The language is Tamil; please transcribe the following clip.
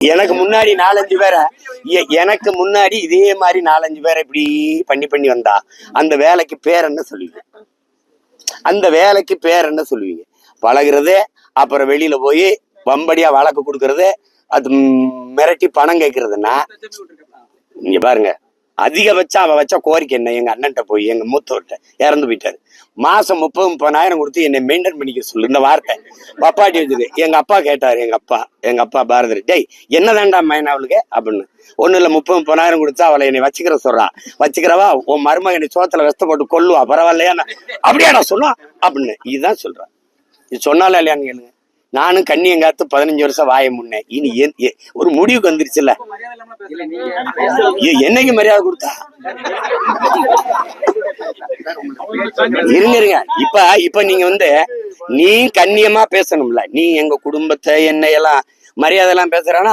எனக்கு முன்னாடி நாலஞ்சு பேரை எ- எனக்கு முன்னாடி இதே மாதிரி நாலஞ்சு பேரை இப்படி பண்ணி பண்ணி வந்தா அந்த வேலைக்கு பேர் என்ன சொல்லுவீங்க? அந்த வேலைக்கு பேர் என்ன சொல்லுவீங்க? பழகுறது அப்புறம் வெளியில போய் வம்படியா வழக்கு கொடுக்கறது அது மிரட்டி பணம் கேட்கறதுன்னா இங்க பாருங்க அதிகபட்சம் அவன் வச்ச கோரிக்கை என்ன? எங்க அண்ணன்ட்ட போய் எங்க மூத்தவர்கிட்ட இறந்து போயிட்டாரு. மாசம் முப்பது முப்பதாயிரம் கொடுத்து என்னை மெயின்டைன் பண்ணிக்க சொல்லு. இந்த வார்த்தை. பப்பாட்டி வச்சுது. எங்க அப்பா கேட்டாரு எங்க அப்பா எங்க அப்பா பாரதர் டேய் என்ன தாண்டா மைன் அவளுக்கு அப்படின்னு. ஒண்ணு இல்ல முப்பது முப்பதாயிரம் கொடுத்தா அவளை என்னை வச்சுக்கிற சொல்றா. வச்சுக்கிறவா உன் மருமகனை சோத்துல வெஸ்த போட்டு கொல்லுவா. பரவாயில்லையா? அப்படியா நான் சொன்னா அப்படின்னு. இதுதான் சொல்றா. இது சொன்னாலும் இல்லையான்னு கேளுங்க. நானும் கண்ணியங்காத்து பதினஞ்சு வருஷம் வாய முன்னேன் இனி ஒரு முடிவுக்கு வந்துருச்சுல்ல? என்னைக்கு மரியாதை கொடுத்தா? இருங்க இருங்க. இப்ப இப்ப நீங்க வந்து நீ கண்ணியமா பேசணும்ல. நீ எங்க குடும்பத்தை என்னையெல்லாம் மரியாதை எல்லாம் பேசுறானா?